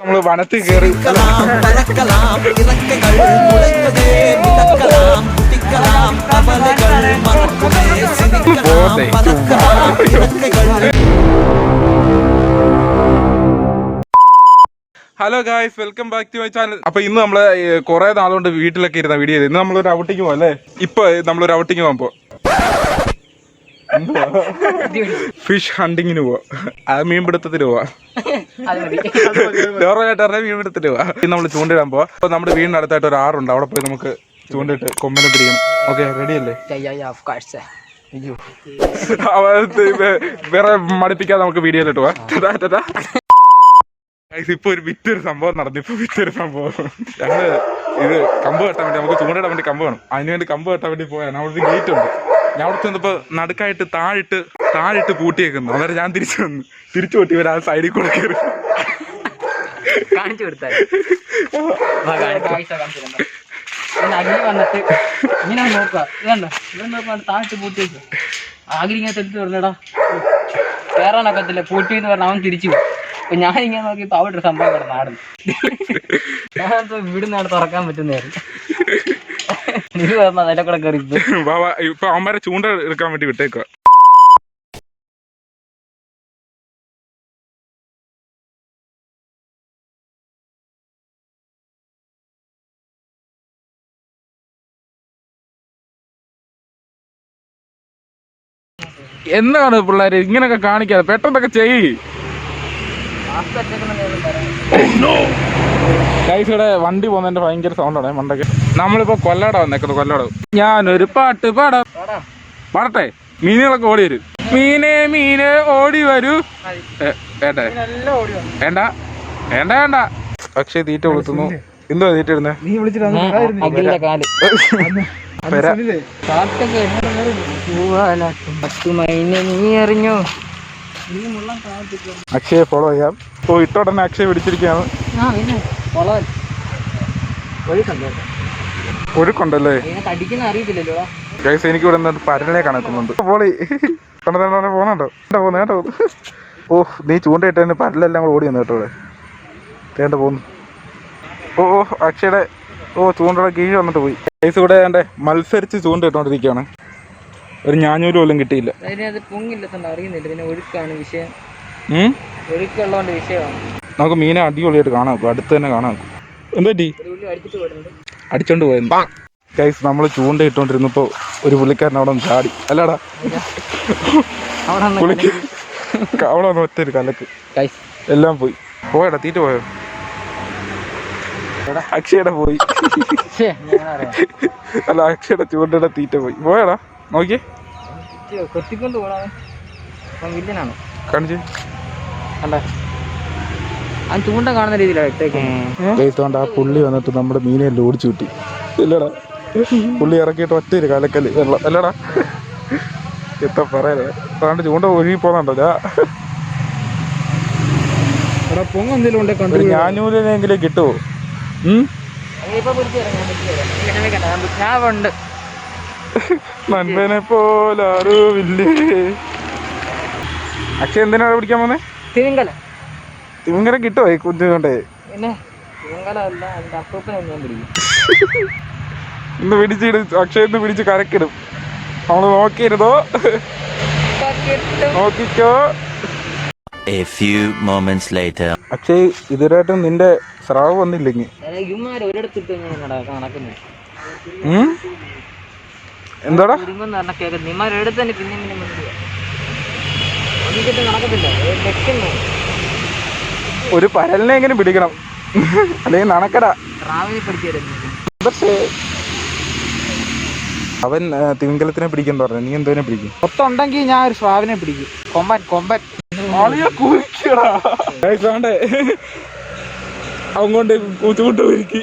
നമ്മൾ വനത്തിൽ കയറി hello guys welcome back to my channel. അപ്പൊ ഇന്ന് നമ്മൾ കൊറേ നാളുകൊണ്ട് വീട്ടിലൊക്കെ ഇരുന്ന വീഡിയോ ഇന്ന് നമ്മളൊരു ഔട്ടിങ് പോകല്ലേ ഇപ്പൊ നമ്മളൊരു ഔട്ടിങ് പോകുമ്പോ ഫിഷ് ഹണ്ടിങ്ങിന് പോവാ. അത് മീൻപിടുത്തത്തിന് പോവാ. മീൻപിടുത്തത്തിന് പോവാ. നമ്മൾ ചൂണ്ടിടാൻ പോവാ. അപ്പൊ നമ്മുടെ വീടിന് അടുത്തായിട്ട് ഒരു ആറുണ്ട്. അവിടെ പോയി നമുക്ക് ചൂണ്ടിട്ട് കൊമ്പനെ പിടിക്കണം. ഓക്കെ റെഡി അല്ലേ? വേറെ മടുപ്പിക്കാതെ നമുക്ക് വീഡിയോ. Guys, ഇപ്പൊ ഒരു വിറ്റൊരു സംഭവം നടന്നു. ഇപ്പൊ വിറ്റൊരു സംഭവം. ഞങ്ങൾ ഇത് കമ്പ് കെട്ടാൻ വേണ്ടി നമുക്ക് ചൂണ്ടിടാൻ വേണ്ടി കമ്പ് വേണം. അതിന് വേണ്ടി കമ്പ് കെട്ടാൻ വേണ്ടി പോയാണ് അവിടെ ഗേറ്റ് ഉണ്ട്. ഞാൻ അവിടെ ചെന്നപ്പോ നടുക്കായിട്ട് താഴിട്ട് താഴിട്ട് പൂട്ടിയേക്കുന്നു. അന്നേരം ഞാൻ തിരിച്ചു വന്നു. തിരിച്ചു പൂട്ടി ഇവരാ സൈഡിൽ കൂടെ കയറി. കാണിച്ചു കൊടുത്താൽ അഗ്നി വന്നിട്ട് ഇങ്ങനെ നോക്കുക. ഇതണ്ട? ഇവിടെ നോക്കുക താഴ്ത്ത് പൂട്ടി വെച്ചു ആഗ്രി ഇങ്ങനെ തെറ്റി പറഞ്ഞടാ കയറാനൊക്കത്തില്ല പൂട്ടി എന്ന് പറഞ്ഞ അവൻ തിരിച്ചു പോകും അപ്പൊ ഞാൻ ഇങ്ങനെ നോക്കിയപ്പോ അവിടെ ഒരു സംഭവം കിടന്ന് ഞാൻ ഇവിടുന്നാണ് തുറക്കാൻ പറ്റുന്നതായിരുന്നു. വാ, ഇപ്പൊ അവന്മാരെ ചൂണ്ട എടുക്കാൻ വേണ്ടി വിട്ടേക്കുക എന്താണ് പിള്ളേര് ഇങ്ങനൊക്കെ കാണിക്കാതെ? പെട്ടെന്നൊക്കെ ചെയ്യ്. ഗൈസിയുടെ വണ്ടി പോകുന്നതിന്റെ ഭയങ്കര സൗണ്ടാണ് മണ്ടൊക്കെ. നമ്മളിപ്പോ കൊല്ലട വന്നേക്കുന്നത് കൊല്ലട. ഞാനൊരു പാട്ട് പാടാം. പാടട്ടെ. മീനുകളൊക്കെ ഓടി വരും. മീനെ മീനെ ഓടി വരൂ. വേണ്ടേ? വേണ്ട. വേണ്ട വേണ്ട. പക്ഷേ തീറ്റ കൊളുത്തുന്നു. എന്തോ തീറ്റ ഇടുന്നേ? നീ അറിഞ്ഞോ? അക്ഷയെ ഫോളോ ചെയ്യാം. ഓ ഇട്ടോടനെ അക്ഷയ പിടിച്ചിരിക്കുകയാണ്. ഒഴുക്കുണ്ടല്ലേ ഗൈസ് എനിക്ക് ഇവിടെ നിന്ന് പരലിനെ കണക്കുന്നുണ്ട്. പോളി. കണ്ടോ പോന്നുണ്ടോ കേട്ടോ പോന്നു കേട്ടോ ഓ നീ ചൂണ്ടയിട്ടതിന് പരലെല്ലാം കൂടെ ഓടി വന്നു കേട്ടോ ഇവിടെ. തേണ്ട പോന്നു. ഓ ഓ അക്ഷയുടെ ഓ ചൂണ്ടയുടെ കീഴ് വന്നിട്ട് പോയി. ഗൈസ് ഇവിടെ വേണ്ടേ മത്സരിച്ച് ചൂണ്ടയിട്ടോണ്ടിരിക്കുകയാണ് ഒരു ഞാഞ്ഞൂര് പോലും കിട്ടിയില്ല. അതിനത് പൊങ്ങില്ലെത്തുണ്ട് അറിയുന്നില്ല. പിന്നെ ഒഴുക്കാണ് വിഷയം? ഒഴുക്കുള്ളതുകൊണ്ട് വിഷയമാണ്. നമുക്ക് മീനെ അടിപൊളിയായിട്ട് കാണാം നോക്കും അടുത്ത് തന്നെ കാണാം എന്താ ടീ അടിച്ചോണ്ട് പോയത് ഗൈസ് നമ്മൾ ചൂണ്ടയിട്ടോണ്ടിരുന്നപ്പോ ഒരു പുള്ളിക്കാരൻ അവിടെ ചാടി. അല്ലടാ. പുള്ളിക്ക് അവിടെ വന്ന് ഒറ്റ ഒരു കലക്ക് എല്ലാം പോയി. പോയടാ തീറ്റ പോയോ? അക്ഷയുടെ പോയി. അല്ല അക്ഷയുടെ ചൂണ്ടയുടെ തീറ്റ പോയി. പോയടാ നോക്കിയേ. കൊത്തിക്കൊണ്ട് പോടാ. വില്ലനാണ്. കണ്ടേ? ചൂണ്ട കാണുന്ന രീതിയിലാണ് ഇട്ടേക്കുന്നത് ആ പുള്ളി വന്നിട്ട് നമ്മുടെ മീനെ ഓടിച്ചു കിട്ടി ഇല്ലടാ. പുള്ളി ഇറക്കിയിട്ട് ഒറ്റ ഒരു കലക്കൽ. വെള്ളം അല്ലടാ. എത്ര പറയാ അതാണ്ട് ചൂണ്ട ഒഴുകി പോന്നുണ്ടോ ഞാൻ ഞാനൂലിനെങ്കിലും കിട്ടുമോ ഉം? ഇപ്പൊ പിടിച്ചു തരാം ഞാൻ പിടിച്ചു തരാം നീ വിഷമിക്കണ്ട, ഞാൻ പിടിച്ച്- ഞാൻ ഉണ്ട്. നന്മനെ പോലാരുമില്ലേ അക്ഷയ എന്തിനാണ് പിടിക്കാൻ പോന്നെ? തിരുങ്കല. തിമിങ്ങനെ കിട്ടുമോ ഈ കുഞ്ഞു കൊണ്ടേ? പിന്നെ തിരുങ്കല അല്ല അതിന്റെ അപ്പൂപ്പനെ ഞാൻ പിടിക്കും. ഇന്ന് പിടിച്ചിട് അക്ഷയ ഇന്ന് പിടിച്ച് കരക്കിടും. നമ്മൾ നോക്കിയിരുന്നോ? നോക്കിക്കോ. A few moments later. Akshay ഇതുവരായിട്ടും നിന്റെ സ്രാവ് വന്നില്ലെങ്കിൽ ഇവന്മാർ ഒരിടത്തിട്ട് എന്താടാ? കേൾക്കുന്നത് നിമാർ എടുത്ത് തന്നെ പിന്നെ നടക്കത്തില്ല. ഒരു പരലിനെ എങ്ങനെ പിടിക്കണം? അല്ലെങ്കിൽ തരുന്നു പക്ഷേ അവൻ തിങ്കലത്തിനെ തിമിംഗലത്തിനെ പിടിക്കാൻ പറഞ്ഞു. നീ എന്തോനെ പിടിക്കും? ഒത്തുണ്ടെങ്കിൽ ഞാൻ ഒരു സ്വാവിനെ പിടിക്കും. കൊമ്പൻ കൊമ്പൻ. അവൻ അങ്ങോട്ട് കൂച്ചുകൊണ്ട് ഒരുക്കി.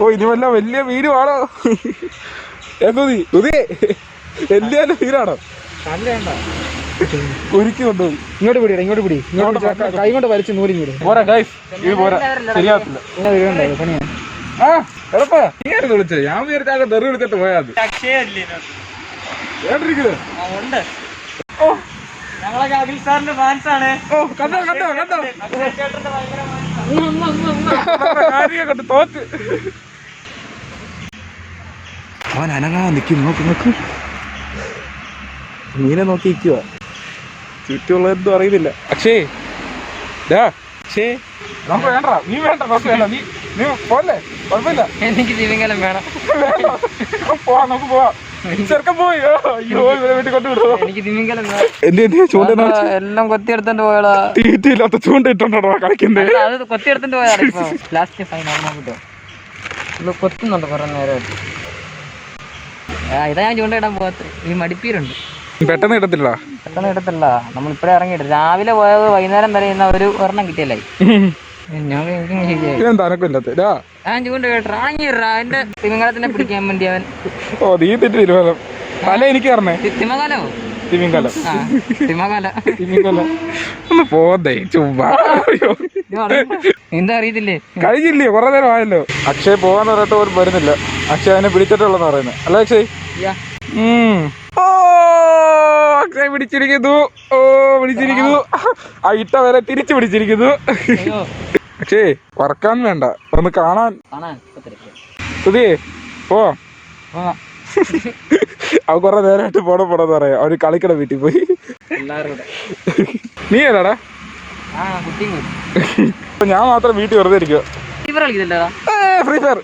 ഓ ഇനി വല്ല വലിയ വീരുവാണോ എന്തോ നീ ഉദേ വലിയ മീനാണോ ഒരുക്കി കൊണ്ടുപോയി ഇങ്ങോട്ട് പിടിയുടെ ഇങ്ങോട്ട് പിടി. ഇങ്ങോട്ട് കൈ കൊണ്ട് വലിച്ച് പോരാ ഗൈസ് ഇത് പോരാ. ശരിയാത്തില്ല പണിയാണ് ആ എടപ്പാ നീ ആയിരുന്നു വിളിച്ചത്. ഞാൻ വിചാരിച്ചാകെ തെറി വിളിച്ചിട്ട് പോയാത് കേട്ടിരിക്കുന്നത് ഉണ്ട്. ഞങ്ങളൊക്കെ അഖിൽ സാറിന്റെ ഫാൻസ് ആണ്. ഓ കണ്ടോ കണ്ടോ കണ്ടോ. തോറ്റ്. അവൻ അനങ്ങാ നിൽക്കും നോക്ക് നോക്ക്. മീനെ നോക്കി നിൽക്കുക ചുറ്റുമുള്ള എന്തോ അറിയുന്നില്ല. അക്ഷേ ഡാ അക്ഷേ. നമുക്ക് വേണ്ട നീ വേണ്ട നമുക്ക് വേണ്ട. നീ നീ പോലെ കുഴപ്പമില്ല. എനിക്ക് വേണം. പോവാ നമുക്ക് പോവാം. ചെറുക്കൻ പോയി. അയ്യോ ഇവരെ വീട്ടിൽ എനിക്ക് എല്ലാം കൊത്തിയെടുത്തോണ്ട് പോയടാ തീറ്റയില്ലാത്ത ചൂണ്ട ഇട്ടോണ്ടോ കളിക്കുന്നത് കൊത്തി അത് കൊത്തിയെടുത്തോണ്ട് പോയതാണ് ലാസ്റ്റ് ഫൈൻ ഓർമ്മ കിട്ടും. ഇത് കൊത്തുന്നുണ്ട് കുറെ നേരം ഇതാ ഞാൻ ചൂണ്ടയിടാൻ പോകാത്ത ഈ മടിപ്പീരുണ്ട്. പെട്ടെന്ന് കിട്ടത്തില്ല പെട്ടെന്ന് കിട്ടത്തില്ല. നമ്മൾ ഇപ്പഴേ ഇറങ്ങിയിട്ട് രാവിലെ പോയത് വൈകുന്നേരം വരെ ഇന്ന ഒരു ഒരെണ്ണം കിട്ടിയല്ലേ? ഞാൻ എനിക്ക് ശരിയായി. ഇതെന്താ അനക്കില്ലാത്ത ഡാ ഞാൻ ചൂണ്ട കേട്ടോ ഇറങ്ങിയിട്ടാ. എന്റെ തിമിംഗലത്തിനെ പിടിക്കാൻ വേണ്ടി അവൻ. ഓ നീ തെറ്റ് തീരുമാനം തല എനിക്ക് പറഞ്ഞേ തി- തിമകാലോ തിമിങ്കലം ആ തിമകാല തിമിങ്കലം ഒന്ന് പോതേ ചുമ്മാ. അയ്യോ. എന്താ അറിയത്തില്ലേ? കഴിഞ്ഞില്ലേ? കുറെ നേരം ആയല്ലോ. അക്ഷയ് പോവാന്ന് പറഞ്ഞിട്ട് പോലും വരുന്നില്ല. അക്ഷയ് അതിനെ പിടിച്ചിട്ടുള്ളതെന്ന് പറയുന്നത് അല്ലേ അക്ഷയ്? അക്ഷയ് പിടിച്ചിരിക്കുന്നു. ഓ പിടിച്ചിരിക്കുന്നു. ആ ഇട്ട വരെ തിരിച്ചു പിടിച്ചിരിക്കുന്നു. പക്ഷേ വറക്കാൻ വേണ്ട. ഒന്ന് കാണാൻ. സുധിയേ പോ. അവ കുറെ നേരമായിട്ട് പോണ പോണെന്ന് പറയാം. അവർ കളിക്കട വീട്ടിൽ പോയി. നീ ഏതാടാ? ഞാൻ മാത്രം വീട്ടിൽ വെറുതെ ഇരിക്കുക ഫ്രീ ഫയർ.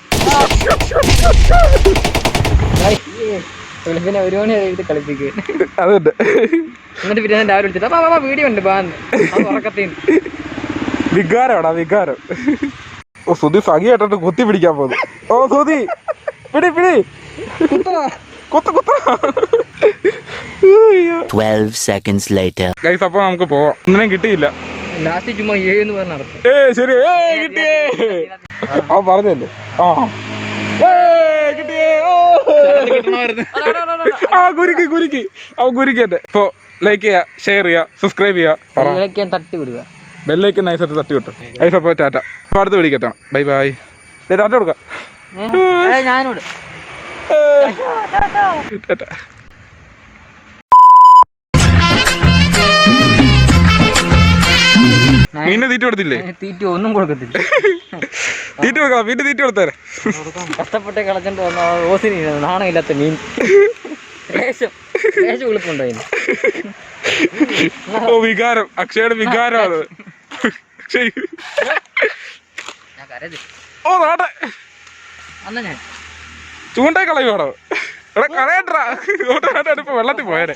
പിന്നെ ഒരു മണി എഴുതി കളിപ്പിക്കുക അതുണ്ട് എന്നിട്ട് പിന്നെ ഞാൻ രാവിലെ വിളിച്ചിട്ട് അപ്പൊ അപ്പൊ വീഡിയോ ഉണ്ട് ബാന്ന് അത് ഉറക്കത്തിന് വികാരമാടാ വികാരം. ഓ സുധി സഖി കേട്ടിട്ട് കുത്തി പിടിക്കാൻ പോകുന്നു ഓ സുധി പിടി പിടി. കുത്തടാ കുത്ത കുത്ത. Twelve seconds later. ഗൈസ് അപ്പൊ നമുക്ക് പോവാം. ഒന്നിനും കിട്ടിയില്ല. ലാസ്റ്റ് ചുമ്മാ ഏന്ന് പറഞ്ഞ നടത്തും. ഏ ശരി. ഏ കിട്ടിയേ. അവൻ പറഞ്ഞല്ലേ? ആ. ഏ. ആ കുരുക്കി കുരുക്കി അവൻ കുരുക്കി എന്റെ ഇപ്പൊ ലൈക്ക് ചെയ്യാ ഷെയർ ചെയ്യാ സബ്സ്ക്രൈബ് ചെയ്യുക തട്ടി വിടുക. ബെല്ലേക്ക് നൈസായിട്ട് തട്ടി വിട്ടു. ഗൈസ് അപ്പൊ ടാറ്റ. അപ്പൊ അടുത്ത് പിടിക്കത്താണ് ബൈ ബൈ ടാറ്റ കൊടുക്കാം. ഞാനോട് ടാറ്റ. മീനെ തീറ്റ കൊടുത്തില്ലേ? തീറ്റ ഒന്നും കൊടുക്കത്തില്ല. തീറ്റ കൊടുക്കാം വീട്ടിൽ തീറ്റ കൊടുത്തേരെ. കഷ്ടപ്പെട്ട് കളച്ചിട്ട് വന്ന ഓസിന് നാണമില്ലാത്ത മീൻ. ലേശം ലേശം ഉളുപ്പുണ്ടോ അതിന്? ഓ വികാരം. അക്ഷയുടെ വികാരമാണ്. ഓ നാട്ടെ. ചൂണ്ടേ കളയുവാണോ എടാ കളയട്ടാ ഇപ്പൊ വെള്ളത്തിൽ പോയാലേ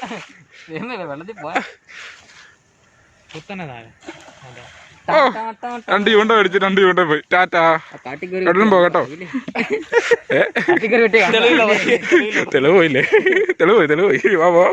വെള്ളത്തിൽ പോയാ ഓ രണ്ട് ചൂണ്ട മേടിച്ച് രണ്ട് ചൂണ്ട പോയി. ടാറ്റാ. എവിടെയും പോകട്ടോ. തെളിവ് പോയില്ലേ? തെളിവ് പോയി തെളിവ് പോയി. വാ വാ.